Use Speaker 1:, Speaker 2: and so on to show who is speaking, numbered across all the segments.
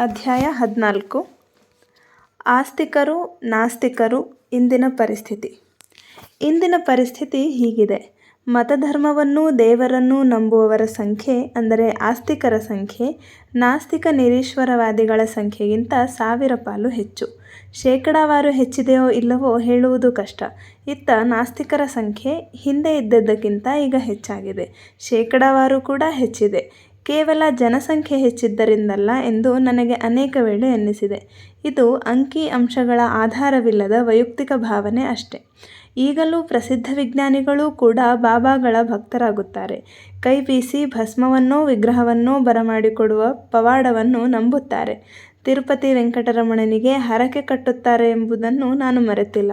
Speaker 1: ಅಧ್ಯಾಯ ಹದಿನಾಲ್ಕು. ಆಸ್ತಿಕರು ನಾಸ್ತಿಕರು ಇಂದಿನ ಪರಿಸ್ಥಿತಿ. ಇಂದಿನ ಪರಿಸ್ಥಿತಿ ಹೀಗಿದೆ. ಮತಧರ್ಮವನ್ನು ದೇವರನ್ನೂ ನಂಬುವವರ ಸಂಖ್ಯೆ, ಅಂದರೆ ಆಸ್ತಿಕರ ಸಂಖ್ಯೆ, ನಾಸ್ತಿಕ ನಿರೀಶ್ವರವಾದಿಗಳ ಸಂಖ್ಯೆಗಿಂತ ಸಾವಿರ ಪಾಲು ಹೆಚ್ಚು. ಶೇಕಡಾವಾರು ಹೆಚ್ಚಿದೆಯೋ ಇಲ್ಲವೋ ಹೇಳುವುದು ಕಷ್ಟ. ಇತ್ತ ನಾಸ್ತಿಕರ ಸಂಖ್ಯೆ ಹಿಂದೆ ಇದ್ದದ್ದಕ್ಕಿಂತ ಈಗ ಹೆಚ್ಚಾಗಿದೆ. ಶೇಕಡಾವಾರು ಕೂಡ ಹೆಚ್ಚಿದೆ. ಕೇವಲ ಜನಸಂಖ್ಯೆ ಹೆಚ್ಚಿದ್ದರಿಂದಲ್ಲ ಎಂದು ನನಗೆ ಅನೇಕ ವೇಳೆ ಎನ್ನಿಸಿದೆ ಇದು ಅಂಕಿ ಅಂಶಗಳ ಆಧಾರವಿಲ್ಲದ ವೈಯಕ್ತಿಕ ಭಾವನೆ ಅಷ್ಟೆ. ಈಗಲೂ ಪ್ರಸಿದ್ಧ ವಿಜ್ಞಾನಿಗಳು ಕೂಡ ಬಾಬಾಗಳ ಭಕ್ತರಾಗುತ್ತಾರೆ. ಕೈ ಬೀಸಿ ಭಸ್ಮವನ್ನೋ ವಿಗ್ರಹವನ್ನೋ ಬರಮಾಡಿಕೊಡುವ ಪವಾಡವನ್ನು ನಂಬುತ್ತಾರೆ. ತಿರುಪತಿ ವೆಂಕಟರಮಣನಿಗೆ ಹರಕೆ ಕಟ್ಟುತ್ತಾರೆ ಎಂಬುದನ್ನು ನಾನು ಮರೆತಿಲ್ಲ.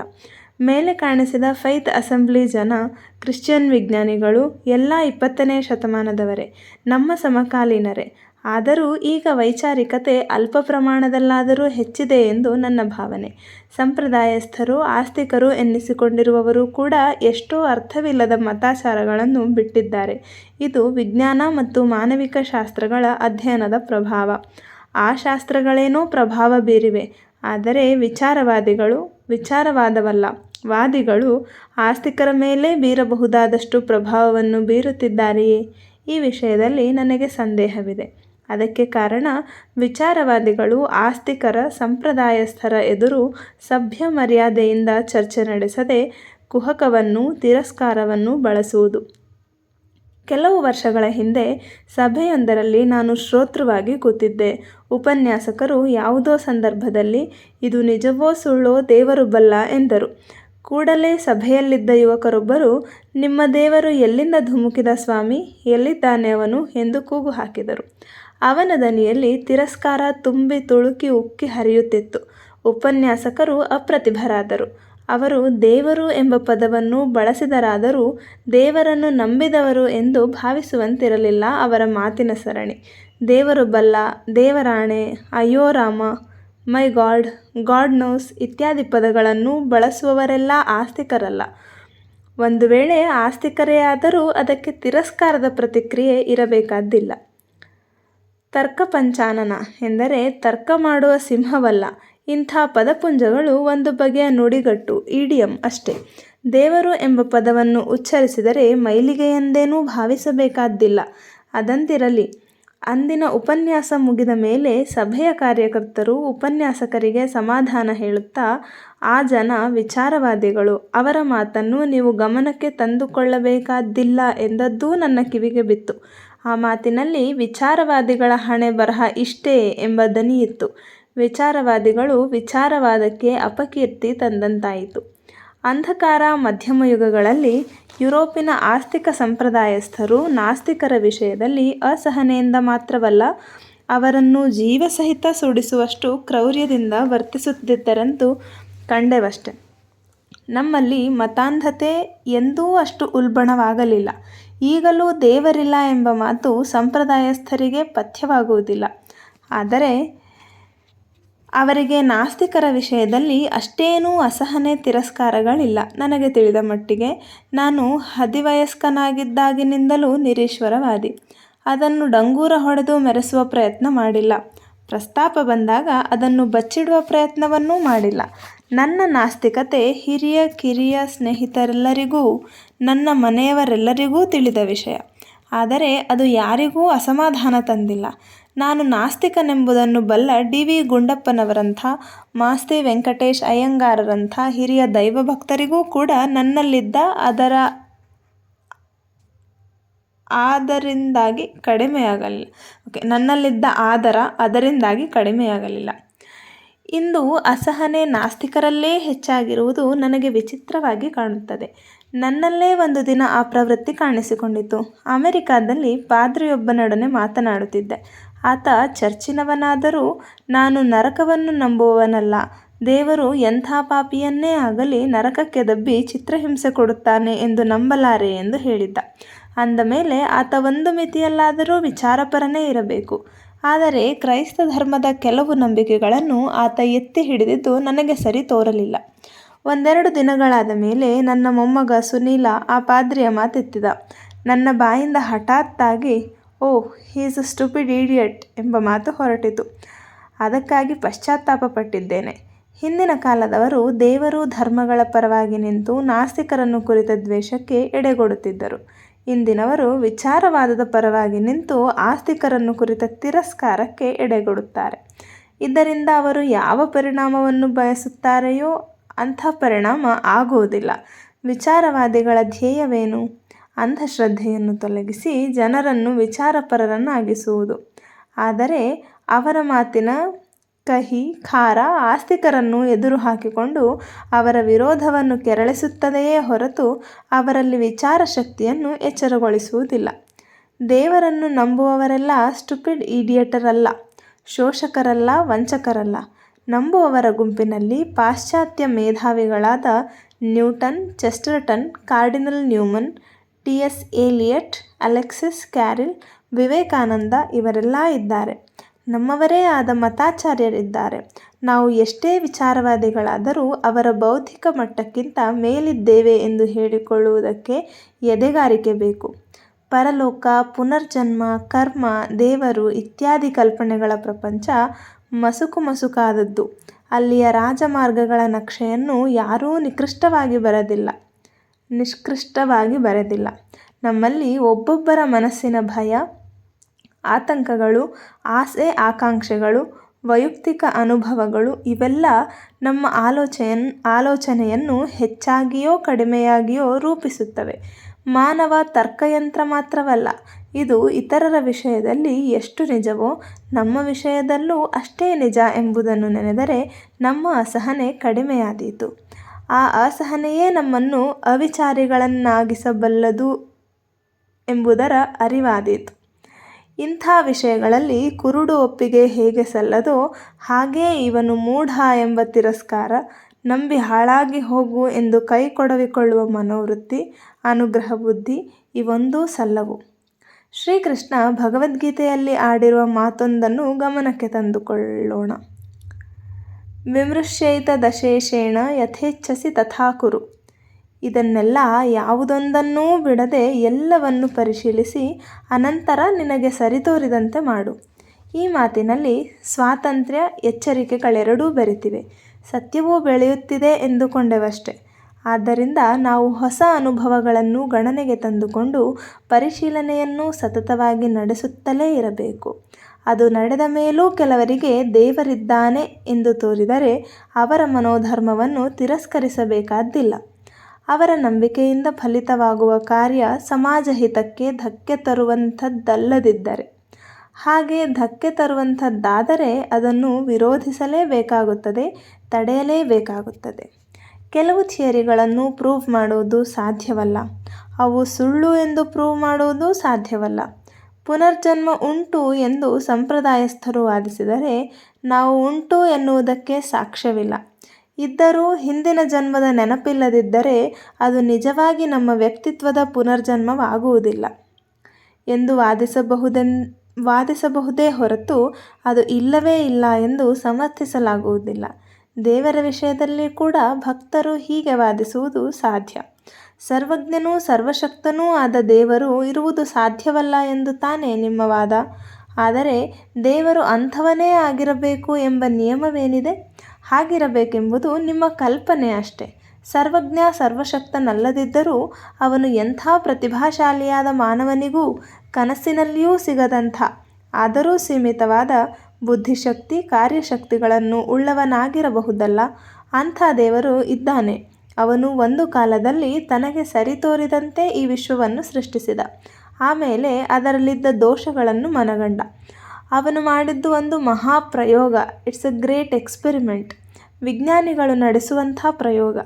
Speaker 1: ಮೇಲೆ ಕಾಣಿಸಿದ ಫೈತ್ ಅಸೆಂಬ್ಲಿ ಜನ, ಕ್ರಿಶ್ಚಿಯನ್ ವಿಜ್ಞಾನಿಗಳು ಎಲ್ಲ ಇಪ್ಪತ್ತನೇ ಶತಮಾನದವರೇ, ನಮ್ಮ ಸಮಕಾಲೀನರೇ. ಆದರೂ ಈಗ ವೈಚಾರಿಕತೆ ಅಲ್ಪ ಪ್ರಮಾಣದಲ್ಲಾದರೂ ಹೆಚ್ಚಿದೆ ಎಂದು ನನ್ನ ಭಾವನೆ. ಸಂಪ್ರದಾಯಸ್ಥರು, ಆಸ್ತಿಕರು ಎನ್ನಿಸಿಕೊಂಡಿರುವವರು ಕೂಡ ಎಷ್ಟೋ ಅರ್ಥವಿಲ್ಲದ ಮತಾಚಾರಗಳನ್ನು ಬಿಟ್ಟಿದ್ದಾರೆ. ಇದು ವಿಜ್ಞಾನ ಮತ್ತು ಮಾನವಿಕ ಶಾಸ್ತ್ರಗಳ ಅಧ್ಯಯನದ ಪ್ರಭಾವ. ಆ ಶಾಸ್ತ್ರಗಳೇನೋ ಪ್ರಭಾವ ಬೀರಿವೆ, ಆದರೆ ವಿಚಾರವಾದಿಗಳು ವಿಚಾರವಾದವಲ್ಲ. ವಾದಿಗಳು ಆಸ್ತಿಕರ ಮೇಲೆ ಬೀರಬಹುದಾದಷ್ಟು ಪ್ರಭಾವವನ್ನು ಬೀರುತ್ತಿದ್ದಾರೆಯೇ? ಈ ವಿಷಯದಲ್ಲಿ ನನಗೆ ಸಂದೇಹವಿದೆ. ಅದಕ್ಕೆ ಕಾರಣ ವಿಚಾರವಾದಿಗಳು ಆಸ್ತಿಕರ ಸಂಪ್ರದಾಯಸ್ಥರ ಎದುರು ಸಭ್ಯ ಮರ್ಯಾದೆಯಿಂದ ಚರ್ಚೆ ನಡೆಸದೆ ಕುಹಕವನ್ನು, ತಿರಸ್ಕಾರವನ್ನು ಬಳಸುವುದು. ಕೆಲವು ವರ್ಷಗಳ ಹಿಂದೆ ಸಭೆಯೊಂದರಲ್ಲಿ ನಾನು ಶ್ರೋತೃವಾಗಿ ಕೂತಿದ್ದೆ. ಉಪನ್ಯಾಸಕರು ಯಾವುದೋ ಸಂದರ್ಭದಲ್ಲಿ, ಇದು ನಿಜವೋ ಸುಳ್ಳೋ ದೇವರು ಬಲ್ಲ ಎಂದರು. ಕೂಡಲೇ ಸಭೆಯಲ್ಲಿದ್ದ ಯುವಕರೊಬ್ಬರು, ನಿಮ್ಮ ದೇವರು ಎಲ್ಲಿಂದ ಧುಮುಕಿದ ಸ್ವಾಮಿ? ಎಲ್ಲಿದ್ದಾನೆ ಅವನು? ಎಂದು ಕೂಗು ಹಾಕಿದರು. ಅವನ ದನಿಯಲ್ಲಿ ತಿರಸ್ಕಾರ ತುಂಬಿ ತುಳುಕಿ ಉಕ್ಕಿ ಹರಿಯುತ್ತಿತ್ತು. ಉಪನ್ಯಾಸಕರು ಅಪ್ರತಿಭರಾದರು. ಅವರು, ದೇವರು ಎಂಬ ಪದವನ್ನು ಬಳಸಿದರಾದರೂ ದೇವರನ್ನು ನಂಬಿದವರು ಎಂದು ಭಾವಿಸುವಂತಿರಲಿಲ್ಲ ಅವರ ಮಾತಿನ ಸರಣಿ. ದೇವರು ಬಲ್ಲ ದೇವರಾಣೆ, ಅಯ್ಯೋ Rama my God God knows ಇತ್ಯಾದಿ ಪದಗಳನ್ನು ಬಳಸುವವರೆಲ್ಲ ಆಸ್ತಿಕರಲ್ಲ. ಒಂದು ವೇಳೆ ಆಸ್ತಿಕರೇ ಆದರೂ ಅದಕ್ಕೆ ತಿರಸ್ಕಾರದ ಪ್ರತಿಕ್ರಿಯೆ ಇರಬೇಕಾದ್ದಿಲ್ಲ. ತರ್ಕ ಪಂಚಾನನ ಎಂದರೆ ತರ್ಕ ಮಾಡುವ ಸಿಂಹವಲ್ಲ. ಇಂಥ ಪದಪುಂಜಗಳು ಒಂದು ಬಗೆಯ ನುಡಿಗಟ್ಟು, ಇಡಿಯಂ ಅಷ್ಟೇ. ದೇವರು ಎಂಬ ಪದವನ್ನು ಉಚ್ಚರಿಸಿದರೆ ಮೈಲಿಗೆಯೆಂದೇನೂ ಭಾವಿಸಬೇಕಾದ್ದಿಲ್ಲ. ಅದಂತಿರಲಿ. ಅಂದಿನ ಉಪನ್ಯಾಸ ಮುಗಿದ ಮೇಲೆ ಸಭೆಯ ಕಾರ್ಯಕರ್ತರು ಉಪನ್ಯಾಸಕರಿಗೆ ಸಮಾಧಾನ ಹೇಳುತ್ತಾ, ಆ ಜನ ವಿಚಾರವಾದಿಗಳು. ಅವರ ಮಾತನ್ನು ನೀವು ಗಮನಕ್ಕೆ ತಂದುಕೊಳ್ಳಬೇಕಾದ್ದಿಲ್ಲ ಎಂದದ್ದೂ ನನ್ನ ಕಿವಿಗೆ ಬಿತ್ತು. ಆ ಮಾತಿನಲ್ಲಿ ವಿಚಾರವಾದಿಗಳ ಹಣೆ ಬರಹ ಇಷ್ಟೇ ಎಂಬ ದನಿಯಿತ್ತು. ವಿಚಾರವಾದಿಗಳು ವಿಚಾರವಾದಕ್ಕೆ ಅಪಕೀರ್ತಿ ತಂದಂತಾಯಿತು. ಅಂಧಕಾರ ಮಧ್ಯಮ ಯುಗಗಳಲ್ಲಿ ಯುರೋಪಿನ ಆಸ್ತಿಕ ಸಂಪ್ರದಾಯಸ್ಥರು ನಾಸ್ತಿಕರ ವಿಷಯದಲ್ಲಿ ಅಸಹನೆಯಿಂದ ಮಾತ್ರವಲ್ಲ, ಅವರನ್ನು ಜೀವಸಹಿತ ಸುಡಿಸುವಷ್ಟು ಕ್ರೌರ್ಯದಿಂದ ವರ್ತಿಸುತ್ತಿದ್ದರಂತೂ ಕಂಡೆವಷ್ಟೆ. ನಮ್ಮಲ್ಲಿ ಮತಾಂಧತೆ ಎಂದೂ ಅಷ್ಟು ಉಲ್ಬಣವಾಗಲಿಲ್ಲ. ಈಗಲೂ ದೇವರಿಲ್ಲ ಎಂಬ ಮಾತು ಸಂಪ್ರದಾಯಸ್ಥರಿಗೆ ಪಥ್ಯವಾಗುವುದಿಲ್ಲ. ಆದರೆ ಅವರಿಗೆ ನಾಸ್ತಿಕರ ವಿಷಯದಲ್ಲಿ ಅಷ್ಟೇನೂ ಅಸಹನೆ ತಿರಸ್ಕಾರಗಳಿಲ್ಲ. ನನಗೆ ತಿಳಿದ ಮಟ್ಟಿಗೆ ನಾನು ಹದಿವಯಸ್ಕನಾಗಿದ್ದಾಗಿನಿಂದಲೂ ನಿರೀಶ್ವರವಾದಿ. ಅದನ್ನು ಡಂಗೂರ ಹೊಡೆದು ಮೆರೆಸುವ ಪ್ರಯತ್ನ ಮಾಡಿಲ್ಲ. ಪ್ರಸ್ತಾಪ ಬಂದಾಗ ಅದನ್ನು ಬಚ್ಚಿಡುವ ಪ್ರಯತ್ನವನ್ನೂ ಮಾಡಿಲ್ಲ. ನನ್ನ ನಾಸ್ತಿಕತೆ ಹಿರಿಯ ಕಿರಿಯ ಸ್ನೇಹಿತರೆಲ್ಲರಿಗೂ, ನನ್ನ ಮನೆಯವರೆಲ್ಲರಿಗೂ ತಿಳಿದ ವಿಷಯ. ಆದರೆ ಅದು ಯಾರಿಗೂ ಅಸಮಾಧಾನ ತಂದಿಲ್ಲ. ನಾನು ನಾಸ್ತಿಕನೆಂಬುದನ್ನು ಬಲ್ಲ ಡಿ ವಿ ಗುಂಡಪ್ಪನವರಂಥ, ಮಾಸ್ತಿ ವೆಂಕಟೇಶ್ ಅಯ್ಯಂಗಾರರಂಥ ಹಿರಿಯ ದೈವಭಕ್ತರಿಗೂ ಕೂಡ ನನ್ನಲ್ಲಿದ್ದ ಅದರ ಆದರಿಂದಾಗಿ ಕಡಿಮೆಯಾಗಲಿಲ್ಲ. ಓಕೆ, ನನ್ನಲ್ಲಿದ್ದ ಆದರ ಅದರಿಂದಾಗಿ ಕಡಿಮೆಯಾಗಲಿಲ್ಲ. ಇಂದು ಅಸಹನೆ ನಾಸ್ತಿಕರಲ್ಲೇ ಹೆಚ್ಚಾಗಿರುವುದು ನನಗೆ ವಿಚಿತ್ರವಾಗಿ ಕಾಣುತ್ತದೆ. ನನ್ನಲ್ಲೇ ಒಂದು ದಿನ ಆ ಪ್ರವೃತ್ತಿ ಕಾಣಿಸಿಕೊಂಡಿತು. ಅಮೆರಿಕಾದಲ್ಲಿ ಪಾದ್ರಿಯೊಬ್ಬನೊಡನೆ ಮಾತನಾಡುತ್ತಿದ್ದೆ. ಆತ ಚರ್ಚಿನವನಾದರೂ ನಾನು ನರಕವನ್ನು ನಂಬುವವನಲ್ಲ. ದೇವರು ಎಂಥ ಪಾಪಿಯನ್ನೇ ಆಗಲಿ ನರಕಕ್ಕೆ ದಬ್ಬಿ ಚಿತ್ರಹಿಂಸೆ ಕೊಡುತ್ತಾನೆ ಎಂದು ನಂಬಲಾರೆ ಎಂದು ಹೇಳಿದ್ದ. ಅಂದ ಮೇಲೆ ಆತ ಒಂದು ಮಿತಿಯಲ್ಲಾದರೂ ವಿಚಾರಪರನೇ ಇರಬೇಕು. ಆದರೆ ಕ್ರೈಸ್ತ ಧರ್ಮದ ಕೆಲವು ನಂಬಿಕೆಗಳನ್ನು ಆತ ಎತ್ತಿ ಹಿಡಿದಿದ್ದು ನನಗೆ ಸರಿ ತೋರಲಿಲ್ಲ. ಒಂದೆರಡು ದಿನಗಳಾದ ಮೇಲೆ ನನ್ನ ಮೊಮ್ಮಗ ಸುನೀಲ ಆ ಪಾದ್ರಿಯ ಮಾತೆತ್ತಿದ. ನನ್ನ ಬಾಯಿಂದ ಹಠಾತ್ತಾಗಿ oh is a stupid idiot ಎಂಬ ಮಾತು ಹೊರಟಿತು. ಅದಕ್ಕಾಗಿ ಪಶ್ಚಾತ್ತಾಪ ಪಟ್ಟಿದ್ದೇನೆ. ಹಿಂದಿನ ಕಾಲದವರು ದೇವರು ಧರ್ಮಗಳ ಪರವಾಗಿ ನಿಂತು ನಾಸ್ತಿಕರನ್ನು ಕುರಿತ ದ್ವೇಷಕ್ಕೆ ಎಡೆಗೊಡುತ್ತಿದ್ದರು. ಇಂದಿನವರು ವಿಚಾರವಾದದ ಪರವಾಗಿ ನಿಂತು ಆಸ್ತಿಕರನ್ನು ಕುರಿತ ತಿರಸ್ಕಾರಕ್ಕೆ ಎಡೆಗೊಡುತ್ತಾರೆ. ಇದರಿಂದ ಅವರು ಯಾವ ಪರಿಣಾಮವನ್ನು ಬಯಸುತ್ತಾರೆಯೋ ಅಂಥ ಪರಿಣಾಮ ಆಗುವುದಿಲ್ಲ. ವಿಚಾರವಾದಿಗಳ ಧ್ಯೇಯವೇನು? ಅಂಧಶ್ರದ್ಧೆಯನ್ನು ತೊಲಗಿಸಿ ಜನರನ್ನು ವಿಚಾರಪರರನ್ನಾಗಿಸುವುದು. ಆದರೆ ಅವರ ಮಾತಿನ ಕಹಿ, ಖಾರ, ಆಸ್ತಿಕರನ್ನು ಎದುರು ಹಾಕಿಕೊಂಡು ಅವರ ವಿರೋಧವನ್ನು ಕೆರಳಿಸುತ್ತದೆಯೇ ಹೊರತು ಅವರಲ್ಲಿ ವಿಚಾರ ಶಕ್ತಿಯನ್ನು ಎಚ್ಚರಗೊಳಿಸುವುದಿಲ್ಲ. ದೇವರನ್ನು ನಂಬುವವರೆಲ್ಲ ಸ್ಟುಪಿಡ್ ಈಡಿಯೇಟರಲ್ಲ, ಶೋಷಕರಲ್ಲ, ವಂಚಕರಲ್ಲ. ನಂಬುವವರ ಗುಂಪಿನಲ್ಲಿ ಪಾಶ್ಚಾತ್ಯ ಮೇಧಾವಿಗಳಾದ Newton, Chesterton, cardinal Newman T S Eliot, Alexis, Carrel, Vivekananda ಇವರೆಲ್ಲ ಇದ್ದಾರೆ. ನಮ್ಮವರೇ ಆದ ಮತಾಚಾರ್ಯರಿದ್ದಾರೆ. ನಾವು ಎಷ್ಟೇ ವಿಚಾರವಾದಿಗಳಾದರೂ ಅವರ ಬೌದ್ಧಿಕ ಮಟ್ಟಕ್ಕಿಂತ ಮೇಲಿದ್ದೇವೆ ಎಂದು ಹೇಳಿಕೊಳ್ಳುವುದಕ್ಕೆ ಎದೆಗಾರಿಕೆ ಬೇಕು. ಪರಲೋಕ, ಪುನರ್ಜನ್ಮ, ಕರ್ಮ, ದೇವರು ಇತ್ಯಾದಿ ಕಲ್ಪನೆಗಳ ಪ್ರಪಂಚ ಮಸುಕು ಮಸುಕಾದದ್ದು. ಅಲ್ಲಿಯ ರಾಜಮಾರ್ಗಗಳ ನಕ್ಷೆಯನ್ನು ಯಾರೂ ನಿಕೃಷ್ಟವಾಗಿ ಬರೆದಿಲ್ಲ. ನಿಷ್ಕೃಷ್ಟವಾಗಿ ಬರೆದಿಲ್ಲ. ನಮ್ಮಲ್ಲಿ ಒಬ್ಬೊಬ್ಬರ ಮನಸ್ಸಿನ ಭಯ, ಆತಂಕಗಳು, ಆಸೆ ಆಕಾಂಕ್ಷೆಗಳು, ವೈಯಕ್ತಿಕ ಅನುಭವಗಳು, ಇವೆಲ್ಲ ನಮ್ಮ ಆಲೋಚೆಯನ್, ಆಲೋಚನೆಯನ್ನು ಹೆಚ್ಚಾಗಿಯೋ ಕಡಿಮೆಯಾಗಿಯೋ ರೂಪಿಸುತ್ತವೆ. ಮಾನವ ತರ್ಕಯಂತ್ರ ಮಾತ್ರವಲ್ಲ, ಇದು ಇತರರ ವಿಷಯದಲ್ಲಿ ಎಷ್ಟು ನಿಜವೋ ನಮ್ಮ ವಿಷಯದಲ್ಲೂ ಅಷ್ಟೇ ನಿಜ ಎಂಬುದನ್ನು ನೆನೆದರೆ ನಮ್ಮ ಅಸಹನೆ ಕಡಿಮೆಯಾದೀತು. ಆ ಅಸಹನೆಯೇ ನಮ್ಮನ್ನು ಅವಿಚಾರಿಗಳನ್ನಾಗಿಸಬಲ್ಲದು ಎಂಬುದರ ಅರಿವಾದೀತು. ಇಂಥ ವಿಷಯಗಳಲ್ಲಿ ಕುರುಡು ಒಪ್ಪಿಗೆ ಹೇಗೆ ಸಲ್ಲದೋ ಹಾಗೇ ಇವನು ಮೂಢ ಎಂಬ ತಿರಸ್ಕಾರ ನಂಬಿ ಹಾಳಾಗಿ ಹೋಗು ಎಂದು ಕೈ ಕೊಡವಿಕೊಳ್ಳುವ ಮನೋವೃತ್ತಿ, ಅನುಗ್ರಹ ಬುದ್ಧಿ ಇವೊಂದೂ ಸಲ್ಲವು. ಶ್ರೀಕೃಷ್ಣ ಭಗವದ್ಗೀತೆಯಲ್ಲಿ ಆಡಿರುವ ಮಾತೊಂದನ್ನು ಗಮನಕ್ಕೆ ತಂದುಕೊಳ್ಳೋಣ. ವಿಮೃಶ್ಯೈತ ದಶೇಷೇಣ ಯಥೇಚ್ಛಸಿ ತಥಾ ಕುರು. ಇದನ್ನೆಲ್ಲ ಯಾವುದೊಂದನ್ನೂ ಬಿಡದೆ ಎಲ್ಲವನ್ನು ಪರಿಶೀಲಿಸಿ ಅನಂತರ ನಿನಗೆ ಸರಿತೋರಿದಂತೆ ಮಾಡು. ಈ ಮಾತಿನಲ್ಲಿ ಸ್ವಾತಂತ್ರ್ಯ ಎಚ್ಚರಿಕೆಗಳೆರಡೂ ಬೆರೆತಿವೆ. ಸತ್ಯವೂ ಬೆಳೆಯುತ್ತಿದೆ ಎಂದುಕೊಂಡೆವಷ್ಟೆ. ಆದ್ದರಿಂದ ನಾವು ಹೊಸ ಅನುಭವಗಳನ್ನು ಗಣನೆಗೆ ತಂದುಕೊಂಡು ಪರಿಶೀಲನೆಯನ್ನು ಸತತವಾಗಿ ನಡೆಸುತ್ತಲೇ ಇರಬೇಕು. ಅದು ನಡೆದ ಮೇಲೂ ಕೆಲವರಿಗೆ ದೇವರಿದ್ದಾನೆ ಎಂದು ತೋರಿದರೆ ಅವರ ಮನೋಧರ್ಮವನ್ನು ತಿರಸ್ಕರಿಸಬೇಕಾದ್ದಿಲ್ಲ. ಅವರ ನಂಬಿಕೆಯಿಂದ ಫಲಿತವಾಗುವ ಕಾರ್ಯ ಸಮಾಜ ಹಿತಕ್ಕೆ ಧಕ್ಕೆ ತರುವಂಥದ್ದಲ್ಲದಿದ್ದರೆ. ಹಾಗೆ ಧಕ್ಕೆ ತರುವಂಥದ್ದಾದರೆ ಅದನ್ನು ವಿರೋಧಿಸಲೇಬೇಕಾಗುತ್ತದೆ, ತಡೆಯಲೇಬೇಕಾಗುತ್ತದೆ. ಕೆಲವು ಥಿಯರಿಗಳನ್ನು ಪ್ರೂವ್ ಮಾಡುವುದು ಸಾಧ್ಯವಲ್ಲ. ಅವು ಸುಳ್ಳು ಎಂದು ಪ್ರೂವ್ ಮಾಡುವುದು ಸಾಧ್ಯವಲ್ಲ. ಪುನರ್ಜನ್ಮ ಉಂಟು ಎಂದು ಸಂಪ್ರದಾಯಸ್ಥರು ವಾದಿಸಿದರೆ, ನಾವು ಉಂಟು ಎನ್ನುವುದಕ್ಕೆ ಸಾಕ್ಷ್ಯವಿಲ್ಲ. ಇದ್ದರೂ ಹಿಂದಿನ ಜನ್ಮದ ನೆನಪಿಲ್ಲದಿದ್ದರೆ ಅದು ನಿಜವಾಗಿ ನಮ್ಮ ವ್ಯಕ್ತಿತ್ವದ ಪುನರ್ಜನ್ಮವಾಗುವುದಿಲ್ಲ ಎಂದು ವಾದಿಸಬಹುದೆನ್, ವಾದಿಸಬಹುದೇ ಹೊರತು ಅದು ಇಲ್ಲವೇ ಇಲ್ಲ ಎಂದು ಸಮರ್ಥಿಸಲಾಗುವುದಿಲ್ಲ. ದೇವರ ವಿಷಯದಲ್ಲಿ ಕೂಡ ಭಕ್ತರು ಹೀಗೆ ವಾದಿಸುವುದು ಸಾಧ್ಯ. ಸರ್ವಜ್ಞನೂ ಸರ್ವಶಕ್ತನೂ ಆದ ದೇವರು ಇರುವುದು ಸಾಧ್ಯವಲ್ಲ ಎಂದು ತಾನೇ ನಿಮ್ಮ ವಾದ. ಆದರೆ ದೇವರು ಅಂಥವನೇ ಆಗಿರಬೇಕು ಎಂಬ ನಿಯಮವೇನಿದೆ? ಹಾಗಿರಬೇಕೆಂಬುದು ನಿಮ್ಮ ಕಲ್ಪನೆ ಅಷ್ಟೆ. ಸರ್ವಜ್ಞ ಸರ್ವಶಕ್ತನಲ್ಲದಿದ್ದರೂ ಅವನು ಎಂಥ ಪ್ರತಿಭಾಶಾಲಿಯಾದ ಮಾನವನಿಗೂ ಕನಸಿನಲ್ಲಿಯೂ ಸಿಗದಂಥ, ಆದರೂ ಸೀಮಿತವಾದ ಬುದ್ಧಿಶಕ್ತಿ ಕಾರ್ಯಶಕ್ತಿಗಳನ್ನು ಉಳ್ಳವನಾಗಿರಬಹುದಲ್ಲ? ಅಂಥ ದೇವರು ಇದ್ದಾನೆ. ಅವನು ಒಂದು ಕಾಲದಲ್ಲಿ ತನಗೆ ಸರಿತೋರಿದಂತೆ ಈ ವಿಶ್ವವನ್ನು ಸೃಷ್ಟಿಸಿದ. ಆಮೇಲೆ ಅದರಲ್ಲಿದ್ದ ದೋಷಗಳನ್ನು ಮನಗಂಡ. ಅವನು ಮಾಡಿದ್ದು ಒಂದು ಮಹಾಪ್ರಯೋಗ. ಇಟ್ಸ್ ಅ ಗ್ರೇಟ್ ಎಕ್ಸ್ಪೆರಿಮೆಂಟ್ ವಿಜ್ಞಾನಿಗಳು ನಡೆಸುವಂಥ ಪ್ರಯೋಗ.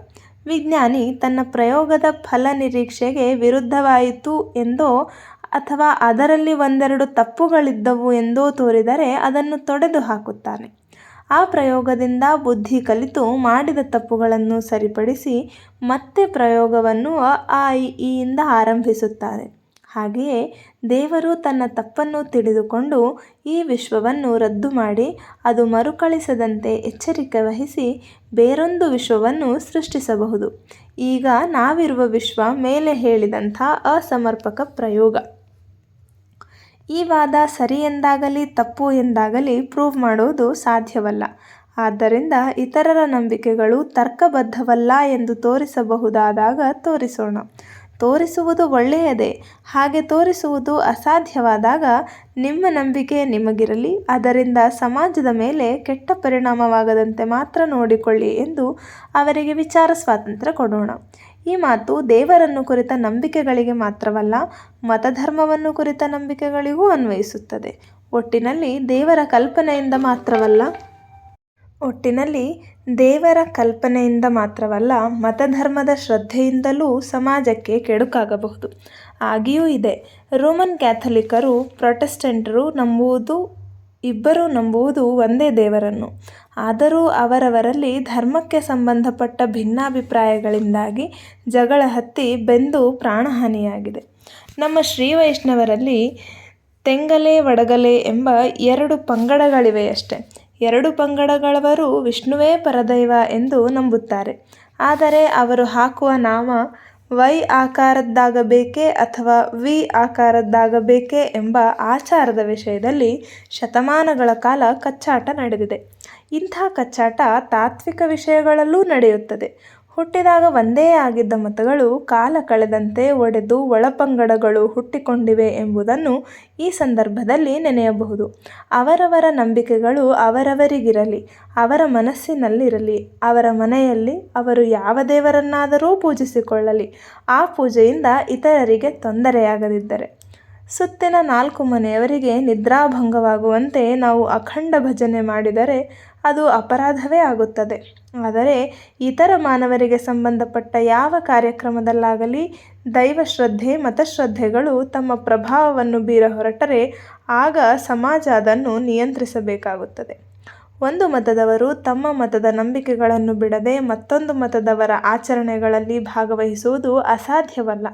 Speaker 1: ವಿಜ್ಞಾನಿ ತನ್ನ ಪ್ರಯೋಗದ ಫಲ ನಿರೀಕ್ಷೆಗೆ ವಿರುದ್ಧವಾಯಿತು ಎಂದೋ ಅಥವಾ ಅದರಲ್ಲಿ ಒಂದೆರಡು ತಪ್ಪುಗಳಿದ್ದವು ಎಂದೋ ತೋರಿದರೆ ಅದನ್ನು ತೊಡೆದು ಹಾಕುತ್ತಾನೆ ಆ ಪ್ರಯೋಗದಿಂದ ಬುದ್ಧಿ ಕಲಿತು ಮಾಡಿದ ತಪ್ಪುಗಳನ್ನು ಸರಿಪಡಿಸಿ ಮತ್ತೆ ಪ್ರಯೋಗವನ್ನು ಅ ಆ ಇ ಆರಂಭಿಸುತ್ತಾರೆ. ಹಾಗೆಯೇ ದೇವರು ತನ್ನ ತಪ್ಪನ್ನು ತಿಳಿದುಕೊಂಡು ಈ ವಿಶ್ವವನ್ನು ರದ್ದು ಮಾಡಿ, ಅದು ಮರುಕಳಿಸದಂತೆ ಎಚ್ಚರಿಕೆ ವಹಿಸಿ ಬೇರೊಂದು ವಿಶ್ವವನ್ನು ಸೃಷ್ಟಿಸಬಹುದು. ಈಗ ನಾವಿರುವ ವಿಶ್ವ ಮೇಲೆ ಹೇಳಿದಂಥ ಅಸಮರ್ಪಕ ಪ್ರಯೋಗ. ಈ ವಾದ ಸರಿ ಎಂದಾಗಲಿ, ತಪ್ಪು ಎಂದಾಗಲಿ ಪ್ರೂವ್ ಮಾಡುವುದು ಸಾಧ್ಯವಲ್ಲ. ಆದ್ದರಿಂದ ಇತರರ ನಂಬಿಕೆಗಳು ತರ್ಕಬದ್ಧವಲ್ಲ ಎಂದು ತೋರಿಸಬಹುದಾದಾಗ ತೋರಿಸೋಣ. ತೋರಿಸುವುದು ಒಳ್ಳೆಯದೇ, ಹಾಗೆ ತೋರಿಸುವುದು ಅಸಾಧ್ಯವಾದಾಗ ನಿಮ್ಮ ನಂಬಿಕೆ ನಿಮಗಿರಲಿ, ಅದರಿಂದ ಸಮಾಜದ ಮೇಲೆ ಕೆಟ್ಟ ಪರಿಣಾಮವಾಗದಂತೆ ಮಾತ್ರ ನೋಡಿಕೊಳ್ಳಿ ಎಂದು ಅವರಿಗೆ ವಿಚಾರ ಸ್ವಾತಂತ್ರ್ಯ ಕೊಡೋಣ. ಈ ಮಾತು ದೇವರನ್ನು ಕುರಿತ ನಂಬಿಕೆಗಳಿಗೆ ಮಾತ್ರವಲ್ಲ, ಮತಧರ್ಮವನ್ನು ಕುರಿತ ನಂಬಿಕೆಗಳಿಗೂ ಅನ್ವಯಿಸುತ್ತದೆ. ಒಟ್ಟಿನಲ್ಲಿ ದೇವರ ಕಲ್ಪನೆಯಿಂದ ಮಾತ್ರವಲ್ಲ, ಒಟ್ಟಿನಲ್ಲಿ ದೇವರ ಕಲ್ಪನೆಯಿಂದ ಮಾತ್ರವಲ್ಲ, ಮತಧರ್ಮದ ಶ್ರದ್ಧೆಯಿಂದಲೂ ಸಮಾಜಕ್ಕೆ ಕೆಡುಕಾಗಬಹುದು. ಆಗಿಯೂ ಇದೆ. ರೋಮನ್ ಕ್ಯಾಥಲಿಕರು ಪ್ರೊಟೆಸ್ಟೆಂಟರು ನಂಬುವುದು, ಇಬ್ಬರೂ ನಂಬುವುದು ಒಂದೇ ದೇವರನ್ನು. ಆದರೂ ಅವರವರಲ್ಲಿ ಧರ್ಮಕ್ಕೆ ಸಂಬಂಧಪಟ್ಟ ಭಿನ್ನಾಭಿಪ್ರಾಯಗಳಿಂದಾಗಿ ಜಗಳ ಹತ್ತಿ ಬೆಂದು ಪ್ರಾಣಹಾನಿಯಾಗಿದೆ. ನಮ್ಮ ಶ್ರೀ ವೈಷ್ಣವರಲ್ಲಿ ತೆಂಗಲೆ ವಡಗಲೆ ಎಂಬ ಎರಡು ಪಂಗಡಗಳಿವೆಯಷ್ಟೆ ಎರಡು ಪಂಗಡಗಳವರು ವಿಷ್ಣುವೇ ಪರದೈವ ಎಂದು ನಂಬುತ್ತಾರೆ. ಆದರೆ ಅವರು ಹಾಕುವ ನಾಮ ವೈ ಆಕಾರದ್ದಾಗಬೇಕೆ ಅಥವಾ ವಿ ಆಕಾರದ್ದಾಗಬೇಕೆ ಎಂಬ ಆಚಾರದ ವಿಷಯದಲ್ಲಿ ಶತಮಾನಗಳ ಕಾಲ ಕಚ್ಚಾಟ ನಡೆದಿದೆ. ಇಂಥ ಕಚ್ಚಾಟ ತಾತ್ವಿಕ ವಿಷಯಗಳಲ್ಲೂ ನಡೆಯುತ್ತದೆ. ಹುಟ್ಟಿದಾಗ ಒಂದೇ ಆಗಿದ್ದ ಮತಗಳು ಕಾಲ ಕಳೆದಂತೆ ಒಡೆದು ಒಳಪಂಗಡಗಳು ಹುಟ್ಟಿಕೊಂಡಿವೆ ಎಂಬುದನ್ನು ಈ ಸಂದರ್ಭದಲ್ಲಿ ನೆನೆಯಬಹುದು. ಅವರವರ ನಂಬಿಕೆಗಳು ಅವರವರಿಗಿರಲಿ, ಅವರ ಮನಸ್ಸಿನಲ್ಲಿರಲಿ, ಅವರ ಮನೆಯಲ್ಲಿ ಅವರು ಯಾವ ದೇವರನ್ನಾದರೂ ಪೂಜಿಸಿಕೊಳ್ಳಲಿ, ಆ ಪೂಜೆಯಿಂದ ಇತರರಿಗೆ ತೊಂದರೆಯಾಗದಿದ್ದರೆ. ಸುತ್ತಿನ ನಾಲ್ಕು ಮನೆಯವರಿಗೆ ನಿದ್ರಾಭಂಗವಾಗುವಂತೆ ನಾವು ಅಖಂಡ ಭಜನೆ ಮಾಡಿದರೆ ಅದು ಅಪರಾಧವೇ ಆಗುತ್ತದೆ. ಆದರೆ ಇತರ ಮಾನವರಿಗೆ ಸಂಬಂಧಪಟ್ಟ ಯಾವ ಕಾರ್ಯಕ್ರಮದಲ್ಲಾಗಲಿ ದೈವಶ್ರದ್ಧೆ, ಮತಶ್ರದ್ಧೆಗಳು ತಮ್ಮ ಪ್ರಭಾವವನ್ನು ಬೀರ ಹೊರಟರೆ ಆಗ ಸಮಾಜ ಅದನ್ನು ನಿಯಂತ್ರಿಸಬೇಕಾಗುತ್ತದೆ. ಒಂದು ಮತದವರು ತಮ್ಮ ಮತದ ನಂಬಿಕೆಗಳನ್ನು ಬಿಡದೆ ಮತ್ತೊಂದು ಮತದವರ ಆಚರಣೆಗಳಲ್ಲಿ ಭಾಗವಹಿಸುವುದು ಅಸಾಧ್ಯವಲ್ಲ.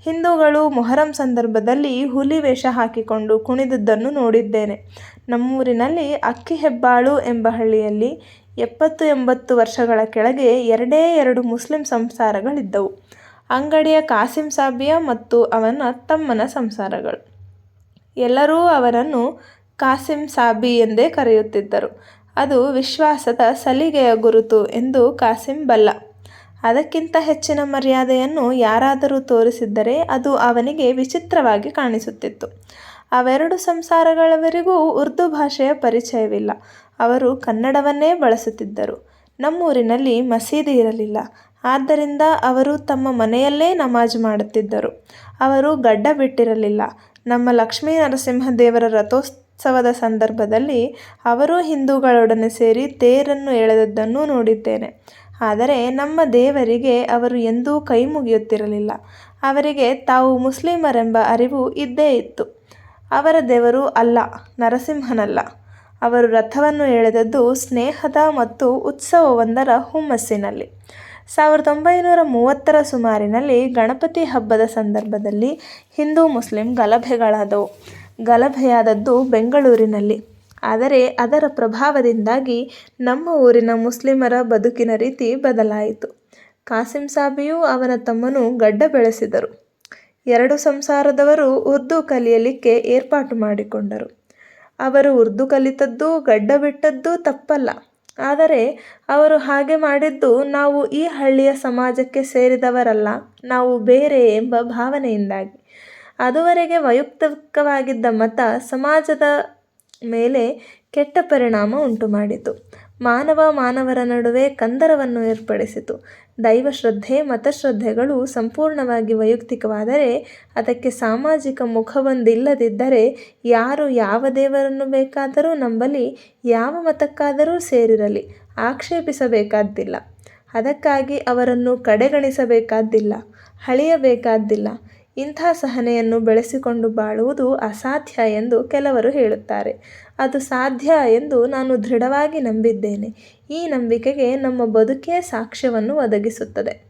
Speaker 1: ಹಿಂದೂಗಳು ಮೊಹರಂ ಸಂದರ್ಭದಲ್ಲಿ ಹುಲಿ ವೇಷ ಹಾಕಿಕೊಂಡು ಕುಣಿದದ್ದನ್ನು ನೋಡಿದ್ದೇನೆ. ನಮ್ಮೂರಿನಲ್ಲಿ ಅಕ್ಕಿಹೆಬ್ಬಾಳು ಎಂಬ ಹಳ್ಳಿಯಲ್ಲಿ ಎಪ್ಪತ್ತು ಎಂಬತ್ತು ವರ್ಷಗಳ ಕೆಳಗೆ ಎರಡೇ ಎರಡು ಮುಸ್ಲಿಂ ಸಂಸಾರಗಳಿದ್ದವು. ಅಂಗಡಿಯ ಕಾಸಿಂ ಸಾಬಿಯ ಮತ್ತು ಅವನ ತಮ್ಮನ ಸಂಸಾರಗಳು. ಎಲ್ಲರೂ ಅವರನ್ನು ಕಾಸಿಂ ಸಾಬಿ ಎಂದೇ ಕರೆಯುತ್ತಿದ್ದರು. ಅದು ವಿಶ್ವಾಸದ ಸಲಿಗೆಯ ಗುರುತು ಎಂದು ಕಾಸಿಂ ಬಲ್ಲ. ಅದಕ್ಕಿಂತ ಹೆಚ್ಚಿನ ಮರ್ಯಾದೆಯನ್ನು ಯಾರಾದರೂ ತೋರಿಸಿದ್ದರೆ ಅದು ಅವನಿಗೆ ವಿಚಿತ್ರವಾಗಿ ಕಾಣಿಸುತ್ತಿತ್ತು. ಅವೆರಡು ಸಂಸಾರಗಳವರಿಗೂ ಉರ್ದು ಭಾಷೆಯ ಪರಿಚಯವಿಲ್ಲ. ಅವರು ಕನ್ನಡವನ್ನೇ ಬಳಸುತ್ತಿದ್ದರು. ನಮ್ಮೂರಿನಲ್ಲಿ ಮಸೀದಿ ಇರಲಿಲ್ಲ. ಆದ್ದರಿಂದ ಅವರು ತಮ್ಮ ಮನೆಯಲ್ಲೇ ನಮಾಜ್ ಮಾಡುತ್ತಿದ್ದರು. ಅವರು ಗಡ್ಡ ಬಿಟ್ಟಿರಲಿಲ್ಲ. ನಮ್ಮ ಲಕ್ಷ್ಮೀ ನರಸಿಂಹದೇವರ ರಥೋತ್ಸವದ ಸಂದರ್ಭದಲ್ಲಿ ಅವರು ಹಿಂದೂಗಳೊಡನೆ ಸೇರಿ ತೇರನ್ನು ಎಳೆದದ್ದನ್ನು ನೋಡಿದ್ದೇನೆ. ಆದರೆ ನಮ್ಮ ದೇವರಿಗೆ ಅವರು ಎಂದೂ ಕೈ ಮುಗಿಯುತ್ತಿರಲಿಲ್ಲ ಅವರಿಗೆ ತಾವು ಮುಸ್ಲಿಮರೆಂಬ ಅರಿವು ಇದ್ದೇ ಇತ್ತು. ಅವರ ದೇವರು ಅಲ್ಲ, ನರಸಿಂಹನಲ್ಲ. ಅವರು ರಥವನ್ನು ಎಳೆದದ್ದು ಸ್ನೇಹದ ಮತ್ತು ಉತ್ಸವವೊಂದರ ಹುಮ್ಮಸ್ಸಿನಲ್ಲಿ. ಸಾವಿರದ ಒಂಬೈನೂರ ಮೂವತ್ತರ ಸುಮಾರಿನಲ್ಲಿ ಗಣಪತಿ ಹಬ್ಬದ ಸಂದರ್ಭದಲ್ಲಿ ಹಿಂದೂ ಮುಸ್ಲಿಂ ಗಲಭೆಗಳಾದವು. ಗಲಭೆಯಾದದ್ದು ಬೆಂಗಳೂರಿನಲ್ಲಿ. ಆದರೆ ಅದರ ಪ್ರಭಾವದಿಂದಾಗಿ ನಮ್ಮ ಊರಿನ ಮುಸ್ಲಿಮರ ಬದುಕಿನ ರೀತಿ ಬದಲಾಯಿತು. ಕಾಸಿಂ ಸಾಬಿಯೂ ಅವನ ತಮ್ಮನೂ ಗಡ್ಡ ಬೆಳೆಸಿದರು. ಎರಡು ಸಂಸಾರದವರು ಉರ್ದು ಕಲಿಯಲಿಕ್ಕೆ ಏರ್ಪಾಟು ಮಾಡಿಕೊಂಡರು. ಅವರು ಉರ್ದು ಕಲಿತದ್ದು, ಗಡ್ಡ ಬಿಟ್ಟದ್ದು ತಪ್ಪಲ್ಲ. ಆದರೆ ಅವರು ಹಾಗೆ ಮಾಡಿದ್ದು, ನಾವು ಈ ಹಳ್ಳಿಯ ಸಮಾಜಕ್ಕೆ ಸೇರಿದವರಲ್ಲ, ನಾವು ಬೇರೆ ಎಂಬ ಭಾವನೆಯಿಂದಾಗಿ. ಅದುವರೆಗೆ ವೈಯಕ್ತಿಕವಾಗಿದ್ದ ಮತ ಸಮಾಜದ ಮೇಲೆ ಕೆಟ್ಟ ಪರಿಣಾಮ ಉಂಟುಮಾಡಿತು. ಮಾನವ ಮಾನವರ ನಡುವೆ ಕಂದರವನ್ನು ಏರ್ಪಡಿಸಿತು. ದೈವಶ್ರದ್ಧೆ ಮತಶ್ರದ್ಧೆಗಳು ಸಂಪೂರ್ಣವಾಗಿ ವೈಯಕ್ತಿಕವಾದರೆ ಅದಕ್ಕೆ ಸಾಮಾಜಿಕ ಮುಖವೊಂದಿಲ್ಲದಿದ್ದರೆ ಯಾರು ಯಾವ ದೇವರನ್ನು ಬೇಕಾದರೂ ನಂಬಲಿ, ಯಾವ ಮತಕ್ಕಾದರೂ ಸೇರಿರಲಿ, ಆಕ್ಷೇಪಿಸಬೇಕಾದ್ದಿಲ್ಲ. ಅದಕ್ಕಾಗಿ ಅವರನ್ನು ಕಡೆಗಣಿಸಬೇಕಾದ್ದಿಲ್ಲ ಹಳಿಯಬೇಕಾದ್ದಿಲ್ಲ ಇಂಥ ಸಹನೆಯನ್ನು ಬೆಳೆಸಿಕೊಂಡು ಬಾಳುವುದು ಅಸಾಧ್ಯ ಎಂದು ಕೆಲವರು ಹೇಳುತ್ತಾರೆ. ಅದು ಸಾಧ್ಯ ಎಂದು ನಾನು ದೃಢವಾಗಿ ನಂಬಿದ್ದೇನೆ. ಈ ನಂಬಿಕೆಗೆ ನಮ್ಮ ಬದುಕೇ ಸಾಕ್ಷ್ಯವನ್ನು ಒದಗಿಸುತ್ತದೆ.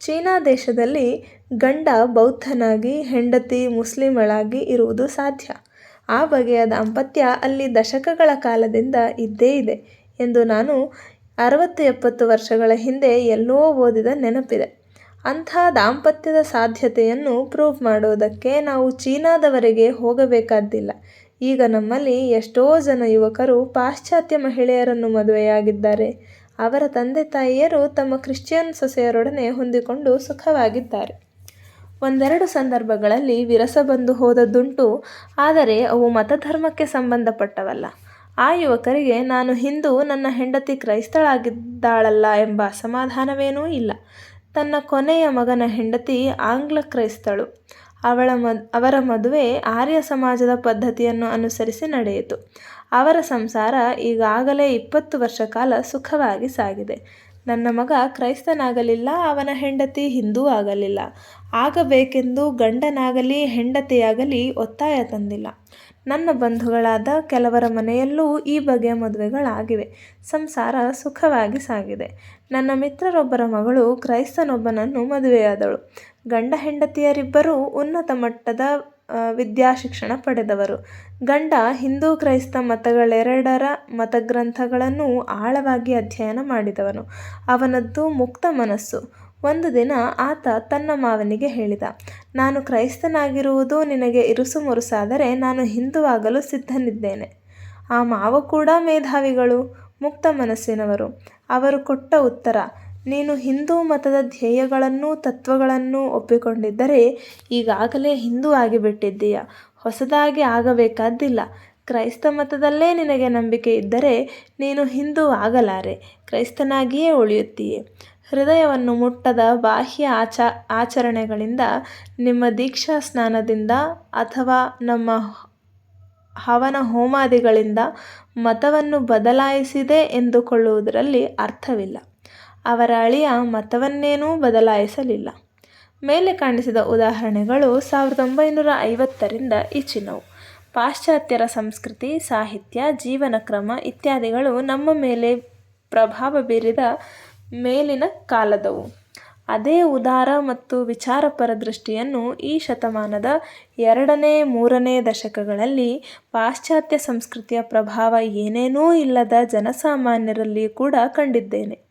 Speaker 1: ಚೀನಾ ದೇಶದಲ್ಲಿ ಗಂಡ ಬೌದ್ಧನಾಗಿ, ಹೆಂಡತಿ ಮುಸ್ಲಿಮಳಾಗಿ ಇರುವುದು ಸಾಧ್ಯ. ಆ ಬಗೆಯ ದಾಂಪತ್ಯ ಅಲ್ಲಿ ದಶಕಗಳ ಕಾಲದಿಂದ ಇದ್ದೇ ಇದೆ ಎಂದು ನಾನು ಅರವತ್ತು ಎಪ್ಪತ್ತು ವರ್ಷಗಳ ಹಿಂದೆ ಎಲ್ಲೋ ಓದಿದ ನೆನಪಿದೆ. ಅಂಥ ದಾಂಪತ್ಯದ ಸಾಧ್ಯತೆಯನ್ನು ಪ್ರೂವ್ ಮಾಡುವುದಕ್ಕೆ ನಾವು ಚೀನಾದವರೆಗೆ ಹೋಗಬೇಕಾದ್ದಿಲ್ಲ. ಈಗ ನಮ್ಮಲ್ಲಿ ಎಷ್ಟೋ ಜನ ಯುವಕರು ಪಾಶ್ಚಾತ್ಯ ಮಹಿಳೆಯರನ್ನು ಮದುವೆಯಾಗಿದ್ದಾರೆ. ಅವರ ತಂದೆ ತಾಯಿಯರು ತಮ್ಮ ಕ್ರಿಶ್ಚಿಯನ್ ಸೊಸೆಯರೊಡನೆ ಹೊಂದಿಕೊಂಡು ಸುಖವಾಗಿದ್ದಾರೆ. ಒಂದೆರಡು ಸಂದರ್ಭಗಳಲ್ಲಿ ವಿರಸ ಬಂದು ಹೋದದ್ದುಂಟು, ಆದರೆ ಅವು ಮತಧರ್ಮಕ್ಕೆ ಸಂಬಂಧಪಟ್ಟವಲ್ಲ. ಆ ಯುವಕರಿಗೆ, ನಾನು ಹಿಂದೂ, ನನ್ನ ಹೆಂಡತಿ ಕ್ರೈಸ್ತಳಾಗಿದ್ದಾಳಲ್ಲ ಎಂಬ ಅಸಮಾಧಾನವೇನೂ ಇಲ್ಲ. ತನ್ನ ಕೊನೆಯ ಮಗನ ಹೆಂಡತಿ ಆಂಗ್ಲ ಕ್ರೈಸ್ತಳು. ಅವಳ ಮದ್, ಅವರ ಮದುವೆ ಆರ್ಯ ಸಮಾಜದ ಪದ್ಧತಿಯನ್ನು ಅನುಸರಿಸಿ ನಡೆಯಿತು. ಅವರ ಸಂಸಾರ ಈಗಾಗಲೇ ಇಪ್ಪತ್ತು ವರ್ಷ ಕಾಲ ಸುಖವಾಗಿ ಸಾಗಿದೆ. ನನ್ನ ಮಗ ಕ್ರೈಸ್ತನಾಗಲಿಲ್ಲ, ಅವನ ಹೆಂಡತಿ ಹಿಂದೂ ಆಗಲಿಲ್ಲ. ಆಗಬೇಕೆಂದು ಗಂಡನಾಗಲಿ, ಹೆಂಡತಿಯಾಗಲಿ ಒತ್ತಾಯ ತಂದಿಲ್ಲ. ನನ್ನ ಬಂಧುಗಳಾದ ಕೆಲವರ ಮನೆಯಲ್ಲೂ ಈ ಬಗೆಯ ಮದುವೆಗಳಾಗಿವೆ. ಸಂಸಾರ ಸುಖವಾಗಿ ಸಾಗಿದೆ. ನನ್ನ ಮಿತ್ರರೊಬ್ಬರ ಮಗಳು ಕ್ರೈಸ್ತನೊಬ್ಬನನ್ನು ಮದುವೆಯಾದಳು. ಗಂಡ ಹೆಂಡತಿಯರಿಬ್ಬರೂ ಉನ್ನತ ಮಟ್ಟದ ವಿದ್ಯಾಶಿಕ್ಷಣ ಪಡೆದವರು. ಗಂಡ ಹಿಂದೂ ಕ್ರೈಸ್ತ ಮತಗಳೆರಡರ ಮತಗ್ರಂಥಗಳನ್ನು ಆಳವಾಗಿ ಅಧ್ಯಯನ ಮಾಡಿದವನು. ಅವನದ್ದು ಮುಕ್ತ ಮನಸ್ಸು. ಒಂದು ದಿನ ಆತ ತನ್ನ ಮಾವನಿಗೆ ಹೇಳಿದ, ನಾನು ಕ್ರೈಸ್ತನಾಗಿರುವುದು ನಿನಗೆ ಇರುಸು ಮುರುಸಾದರೆ ನಾನು ಹಿಂದುವಾಗಲು ಸಿದ್ಧನಿದ್ದೇನೆ. ಆ ಮಾವ ಕೂಡ ಮೇಧಾವಿಗಳು, ಮುಕ್ತ ಮನಸ್ಸಿನವರು. ಅವರು ಕೊಟ್ಟ ಉತ್ತರ ನೀನು ಹಿಂದೂ ಮತದ ಧ್ಯೇಯಗಳನ್ನೂ ತತ್ವಗಳನ್ನೂ ಒಪ್ಪಿಕೊಂಡಿದ್ದರೆ ಈಗಾಗಲೇ ಹಿಂದೂ ಆಗಿಬಿಟ್ಟಿದ್ದೀಯ. ಹೊಸದಾಗಿ ಆಗಬೇಕಾದ್ದಿಲ್ಲ. ಕ್ರೈಸ್ತ ಮತದಲ್ಲೇ ನಿನಗೆ ನಂಬಿಕೆ ಇದ್ದರೆ ನೀನು ಹಿಂದೂ ಆಗಲಾರೆ. ಕ್ರೈಸ್ತನಾಗಿಯೇ ಉಳಿಯುತ್ತೀಯೆ. ಹೃದಯವನ್ನು ಮುಟ್ಟದ ಬಾಹ್ಯ ಆಚ, ಆಚರಣೆಗಳಿಂದ ನಿಮ್ಮ ದೀಕ್ಷಾ ಸ್ನಾನದಿಂದ ಅಥವಾ ನಮ್ಮ ಹವನ ಹೋಮಾದಿಗಳಿಂದ ಮತವನ್ನು ಬದಲಾಯಿಸಿದೆ ಎಂದುಕೊಳ್ಳುವುದರಲ್ಲಿ ಅರ್ಥವಿಲ್ಲ. ಅವರ ಅಳಿಯ ಮತವನ್ನೇನೂ ಬದಲಾಯಿಸಲಿಲ್ಲ. ಮೇಲೆ ಕಾಣಿಸಿದ ಉದಾಹರಣೆಗಳು ಸಾವಿರದ ಒಂಬೈನೂರ ಐವತ್ತರಿಂದ ಈಚಿನವು. ಪಾಶ್ಚಾತ್ಯರ ಸಂಸ್ಕೃತಿ, ಸಾಹಿತ್ಯ, ಜೀವನ ಕ್ರಮ ಇತ್ಯಾದಿಗಳು ನಮ್ಮ ಮೇಲೆ ಪ್ರಭಾವ ಬೀರಿದ ಮೇಲಿನ ಕಾಲದವು. ಅದೇ ಉದಾರ ಮತ್ತು ವಿಚಾರಪರ ದೃಷ್ಟಿಯನ್ನು ಈ ಶತಮಾನದ ಎರಡನೇ, ಮೂರನೇ ದಶಕಗಳಲ್ಲಿ ಪಾಶ್ಚಾತ್ಯ ಸಂಸ್ಕೃತಿಯ ಪ್ರಭಾವ ಏನೇನೂ ಇಲ್ಲದ ಜನಸಾಮಾನ್ಯರಲ್ಲಿ ಕೂಡ ಕಂಡಿದ್ದೇನೆ.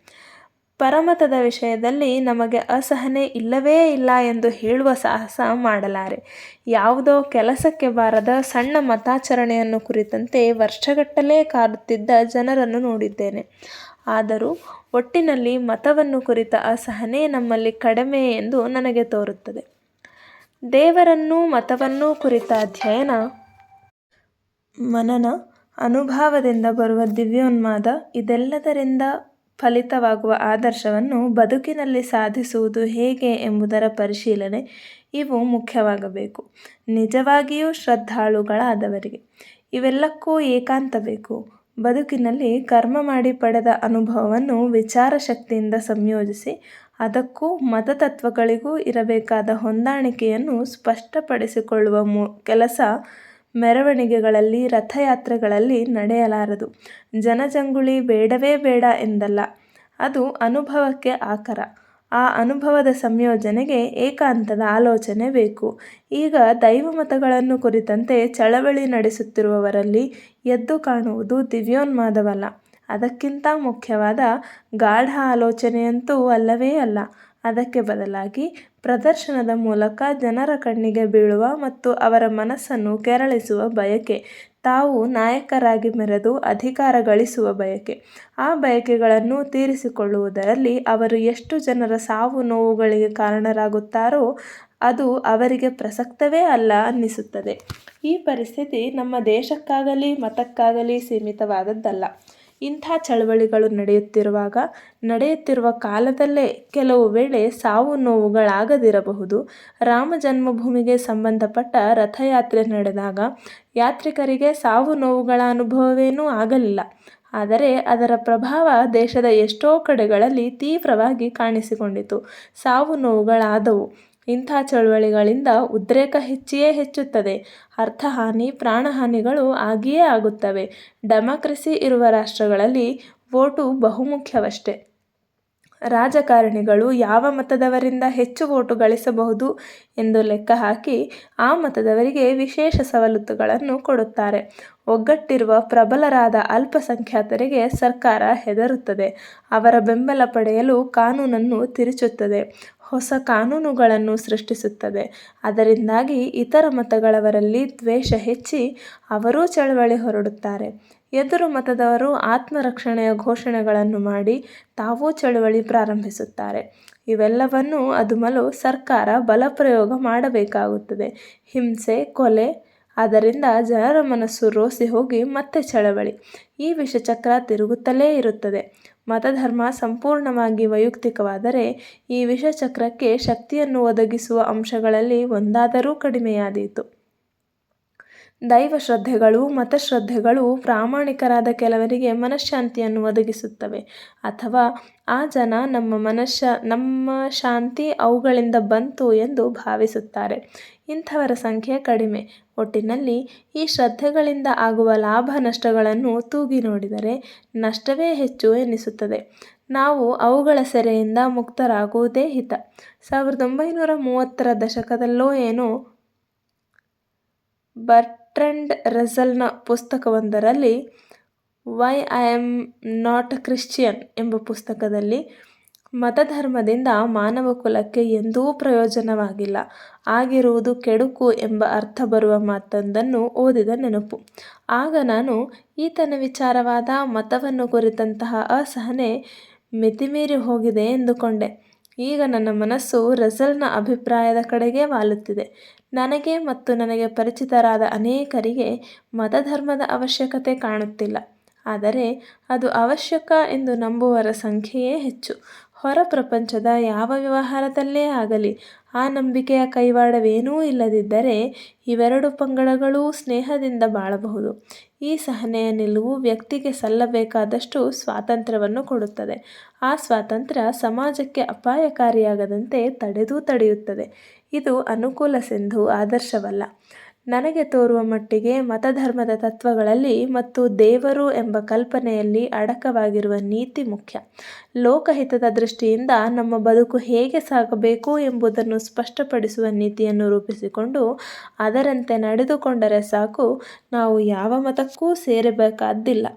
Speaker 1: ಪರಮತದ ವಿಷಯದಲ್ಲಿ ನಮಗೆ ಅಸಹನೆ ಇಲ್ಲವೇ ಇಲ್ಲ ಎಂದು ಹೇಳುವ ಸಾಹಸ ಮಾಡಲಾರೆ. ಯಾವುದೋ ಕೆಲಸಕ್ಕೆ ಬಾರದ ಸಣ್ಣ ಮತಾಚರಣೆಯನ್ನು ಕುರಿತಂತೆ ವರ್ಷಗಟ್ಟಲೆ ಕಾಡುತ್ತಿದ್ದ ಜನರನ್ನು ನೋಡಿದ್ದೇನೆ. ಆದರೂ ಒಟ್ಟಿನಲ್ಲಿ ಮತವನ್ನು ಕುರಿತ ಅಸಹನೆ ನಮ್ಮಲ್ಲಿ ಕಡಿಮೆ ಎಂದು ನನಗೆ ತೋರುತ್ತದೆ. ದೇವರನ್ನೂ ಮತವನ್ನೂ ಕುರಿತ ಅಧ್ಯಯನ, ಮನನ ಅನುಭಾವದಿಂದ ಬರುವ ದಿವ್ಯೋನ್ಮಾದ ಇದೆಲ್ಲದರಿಂದ ಫಲಿತವಾಗುವ ಆದರ್ಶವನ್ನು ಬದುಕಿನಲ್ಲಿ ಸಾಧಿಸುವುದು ಹೇಗೆ ಎಂಬುದರ ಪರಿಶೀಲನೆ ಇವು ಮುಖ್ಯವಾಗಬೇಕು. ನಿಜವಾಗಿಯೂ ಶ್ರದ್ಧಾಳುಗಳಾದವರಿಗೆ ಇವೆಲ್ಲಕ್ಕೂ ಏಕಾಂತ ಬೇಕು. ಬದುಕಿನಲ್ಲಿ ಕರ್ಮ ಮಾಡಿ ಪಡೆದ ಅನುಭವವನ್ನು ವಿಚಾರ ಶಕ್ತಿಯಿಂದ ಸಂಯೋಜಿಸಿ ಅದಕ್ಕೂ ಮತತತ್ವಗಳಿಗೂ ಇರಬೇಕಾದ ಹೊಂದಾಣಿಕೆಯನ್ನು ಸ್ಪಷ್ಟಪಡಿಸಿಕೊಳ್ಳುವ ಮು, ಕೆಲಸ ಮೆರವಣಿಗೆಗಳಲ್ಲಿ, ರಥಯಾತ್ರೆಗಳಲ್ಲಿ ನಡೆಯಲಾರದು. ಜನಜಂಗುಳಿ ಬೇಡವೇ ಬೇಡ ಎಂದಲ್ಲ, ಅದು ಅನುಭವಕ್ಕೆ ಆಕರ. ಆ ಅನುಭವದ ಸಂಯೋಜನೆಗೆ ಏಕಾಂತದ ಆಲೋಚನೆ ಬೇಕು. ಈಗ ದೈವಮತಗಳನ್ನು ಕುರಿತಂತೆ ಚಳವಳಿ ನಡೆಸುತ್ತಿರುವವರಲ್ಲಿ ಎದ್ದು ಕಾಣುವುದು ದಿವ್ಯೋನ್ಮಾದವಲ್ಲ. ಅದಕ್ಕಿಂತ ಮುಖ್ಯವಾದ ಗಾಢ ಆಲೋಚನೆಯಂತೂ ಅಲ್ಲವೇ ಅಲ್ಲ. ಅದಕ್ಕೆ ಬದಲಾಗಿ ಪ್ರದರ್ಶನದ ಮೂಲಕ ಜನರ ಕಣ್ಣಿಗೆ ಬೀಳುವ ಮತ್ತು ಅವರ ಮನಸ್ಸನ್ನು ಕೆರಳಿಸುವ ಬಯಕೆ. ತಾವು ನಾಯಕರಾಗಿ ಮೆರೆದು ಅಧಿಕಾರ ಗಳಿಸುವ ಬಯಕೆ. ಆ ಬಯಕೆಗಳನ್ನು ತೀರಿಸಿಕೊಳ್ಳುವುದರಲ್ಲಿ ಅವರು ಎಷ್ಟು ಜನರ ಸಾವು ನೋವುಗಳಿಗೆ ಕಾರಣರಾಗುತ್ತಾರೋ ಅದು ಅವರಿಗೆ ಪ್ರಸಕ್ತವೇ ಅಲ್ಲ ಅನ್ನಿಸುತ್ತದೆ. ಈ ಪರಿಸ್ಥಿತಿ ನಮ್ಮ ದೇಶಕ್ಕಾಗಲಿ ಮತಕ್ಕಾಗಲಿ ಸೀಮಿತವಾದದ್ದಲ್ಲ. ಇಂಥ ಚಳವಳಿಗಳು ನಡೆಯುತ್ತಿರುವಾಗ, ನಡೆಯುತ್ತಿರುವ ಕಾಲದಲ್ಲೇ ಕೆಲವು ವೇಳೆ ಸಾವು ನೋವುಗಳಾಗದಿರಬಹುದು. ರಾಮ ಜನ್ಮಭೂಮಿಗೆ ಸಂಬಂಧಪಟ್ಟ ರಥಯಾತ್ರೆ ನಡೆದಾಗ ಯಾತ್ರಿಕರಿಗೆ ಸಾವು ನೋವುಗಳ ಅನುಭವವೇನೂ ಆಗಲಿಲ್ಲ. ಆದರೆ ಅದರ ಪ್ರಭಾವ ದೇಶದ ಎಷ್ಟೋ ಕಡೆಗಳಲ್ಲಿ ತೀವ್ರವಾಗಿ ಕಾಣಿಸಿಕೊಂಡಿತು. ಸಾವು ನೋವುಗಳಾದವು. ಇಂಥ ಚಳುವಳಿಗಳಿಂದ ಉದ್ರೇಕ ಹೆಚ್ಚಿಯೇ ಹೆಚ್ಚುತ್ತದೆ. ಅರ್ಥಹಾನಿ, ಪ್ರಾಣಹಾನಿಗಳು ಆಗಿಯೇ ಆಗುತ್ತವೆ. ಡೆಮಾಕ್ರಸಿ ಇರುವ ರಾಷ್ಟ್ರಗಳಲ್ಲಿ ವೋಟು ಬಹುಮುಖ್ಯವಷ್ಟೆ. ರಾಜಕಾರಣಿಗಳು ಯಾವ ಮತದವರಿಂದ ಹೆಚ್ಚು ವೋಟು ಗಳಿಸಬಹುದು ಎಂದು ಲೆಕ್ಕ ಹಾಕಿ ಆ ಮತದವರಿಗೆ ವಿಶೇಷ ಸವಲತ್ತುಗಳನ್ನು ಕೊಡುತ್ತಾರೆ. ಒಗ್ಗಟ್ಟಿರುವ ಪ್ರಬಲರಾದ ಅಲ್ಪಸಂಖ್ಯಾತರಿಗೆ ಸರ್ಕಾರ ಹೆದರುತ್ತದೆ. ಅವರ ಬೆಂಬಲ ಪಡೆಯಲು ಕಾನೂನನ್ನು ತಿರುಚುತ್ತದೆ. ಹೊಸ ಕಾನೂನುಗಳನ್ನು ಸೃಷ್ಟಿಸುತ್ತದೆ. ಅದರಿಂದಾಗಿ ಇತರ ಮತಗಳವರಲ್ಲಿ ದ್ವೇಷ ಹೆಚ್ಚಿ ಅವರೂ ಚಳವಳಿ ಹೊರಡುತ್ತಾರೆ. ಎದುರು ಮತದವರು ಆತ್ಮರಕ್ಷಣೆಯ ಘೋಷಣೆಗಳನ್ನು ಮಾಡಿ ತಾವೂ ಚಳುವಳಿ ಪ್ರಾರಂಭಿಸುತ್ತಾರೆ. ಇವೆಲ್ಲವನ್ನೂ ಅದುಮಲು ಸರ್ಕಾರ ಬಲಪ್ರಯೋಗ ಮಾಡಬೇಕಾಗುತ್ತದೆ. ಹಿಂಸೆ, ಕೊಲೆ ಅದರಿಂದ ಜನರ ಮನಸ್ಸು ರೋಸಿ ಹೋಗಿ ಮತ್ತೆ ಚಳವಳಿ. ಈ ವಿಷಚಕ್ರ ತಿರುಗುತ್ತಲೇ ಇರುತ್ತದೆ. ಮತಧರ್ಮ ಸಂಪೂರ್ಣವಾಗಿ ವೈಯಕ್ತಿಕವಾದರೆ ಈ ವಿಷಚಕ್ರಕ್ಕೆ ಶಕ್ತಿಯನ್ನು ಒದಗಿಸುವ ಅಂಶಗಳಲ್ಲಿ ಒಂದಾದರೂ ಕಡಿಮೆಯಾದೀತು. ದೈವ ಶ್ರದ್ಧೆಗಳು ಮತಶ್ರದ್ಧೆಗಳು ಪ್ರಾಮಾಣಿಕರಾದ ಕೆಲವರಿಗೆ ಮನಃಶಾಂತಿಯನ್ನು ಒದಗಿಸುತ್ತವೆ. ಅಥವಾ ಆ ಜನ ನಮ್ಮ ಮನಃಶ ನಮ್ಮ ಶಾಂತಿ ಅವುಗಳಿಂದ ಬಂತು ಎಂದು ಭಾವಿಸುತ್ತಾರೆ. ಇಂಥವರ ಸಂಖ್ಯೆ ಕಡಿಮೆ. ಒಟ್ಟಿನಲ್ಲಿ ಈ ಶ್ರದ್ಧೆಗಳಿಂದ ಆಗುವ ಲಾಭ ನಷ್ಟಗಳನ್ನು ತೂಗಿ ನೋಡಿದರೆ ನಷ್ಟವೇ ಹೆಚ್ಚು ಎನಿಸುತ್ತದೆ. ನಾವು ಅವುಗಳ ಸೆರೆಯಿಂದ ಮುಕ್ತರಾಗುವುದೇ ಹಿತ. ಸಾವಿರದ ಒಂಬೈನೂರ ಮೂವತ್ತರ ದಶಕದಲ್ಲೋ ಏನೋ ಬರ್ಟ್ರೆಂಡ್ ರೆಸಲ್ನ ಪುಸ್ತಕವೊಂದರಲ್ಲಿ why I am not Christian ಎಂಬ ಪುಸ್ತಕದಲ್ಲಿ ಮತಧರ್ಮದಿಂದ ಮಾನವ ಕುಲಕ್ಕೆ ಎಂದೂ ಪ್ರಯೋಜನವಾಗಿಲ್ಲ. ಆಗಿರುವುದು ಕೆಡುಕು ಎಂಬ ಅರ್ಥ ಬರುವ ಮಾತೊಂದನ್ನು ಓದಿದ ನೆನಪು. ಆಗ ನಾನು ಈತನ ವಿಚಾರವಾದ ಮತವನ್ನು ಕುರಿತಂತಹ ಅಸಹನೆ ಮಿತಿಮೀರಿ ಹೋಗಿದೆ ಎಂದುಕೊಂಡೆ. ಈಗ ನನ್ನ ಮನಸ್ಸು ರಸಲ್ನ ಅಭಿಪ್ರಾಯದ ಕಡೆಗೇ ವಾಲುತ್ತಿದೆ. ನನಗೆ ಮತ್ತು ನನಗೆ ಪರಿಚಿತರಾದ ಅನೇಕರಿಗೆ ಮತಧರ್ಮದ ಅವಶ್ಯಕತೆ ಕಾಣುತ್ತಿಲ್ಲ. ಆದರೆ ಅದು ಅವಶ್ಯಕ ಎಂದು ನಂಬುವರ ಸಂಖ್ಯೆಯೇ ಹೆಚ್ಚು. ಹೊರ ಪ್ರಪಂಚದ ಯಾವ ವ್ಯವಹಾರದಲ್ಲೇ ಆಗಲಿ, ಆ ನಂಬಿಕೆಯ ಕೈವಾಡವೇನೂ ಇಲ್ಲದಿದ್ದರೆ ಇವೆರಡು ಪಂಗಡಗಳೂ ಸ್ನೇಹದಿಂದ ಬಾಳಬಹುದು. ಈ ಸಹನೆಯ ನಿಲುವು ವ್ಯಕ್ತಿಗೆ ಸಲ್ಲಬೇಕಾದಷ್ಟು ಸ್ವಾತಂತ್ರ್ಯವನ್ನು ಕೊಡುತ್ತದೆ. ಆ ಸ್ವಾತಂತ್ರ್ಯ ಸಮಾಜಕ್ಕೆ ಅಪಾಯಕಾರಿಯಾಗದಂತೆ ತಡೆದೂ ತಡೆಯುತ್ತದೆ. ಇದು ಅನುಕೂಲ ಸಿಂಧು ಆದರ್ಶವಲ್ಲ. ನನಗೆ ತೋರುವ ಮಟ್ಟಿಗೆ ಮತಧರ್ಮದ ತತ್ವಗಳಲ್ಲಿ ಮತ್ತು ದೇವರು ಎಂಬ ಕಲ್ಪನೆಯಲ್ಲಿ ಅಡಕವಾಗಿರುವ ನೀತಿ ಮುಖ್ಯ. ಲೋಕಹಿತದ ದೃಷ್ಟಿಯಿಂದ ನಮ್ಮ ಬದುಕು ಹೇಗೆ ಸಾಗಬೇಕು ಎಂಬುದನ್ನು ಸ್ಪಷ್ಟಪಡಿಸುವ ನೀತಿಯನ್ನು ರೂಪಿಸಿಕೊಂಡು ಅದರಂತೆ ನಡೆದುಕೊಂಡರೆ ಸಾಕು, ನಾವು ಯಾವ ಮತಕ್ಕೂ ಸೇರಬೇಕಾದ್ದಿಲ್ಲ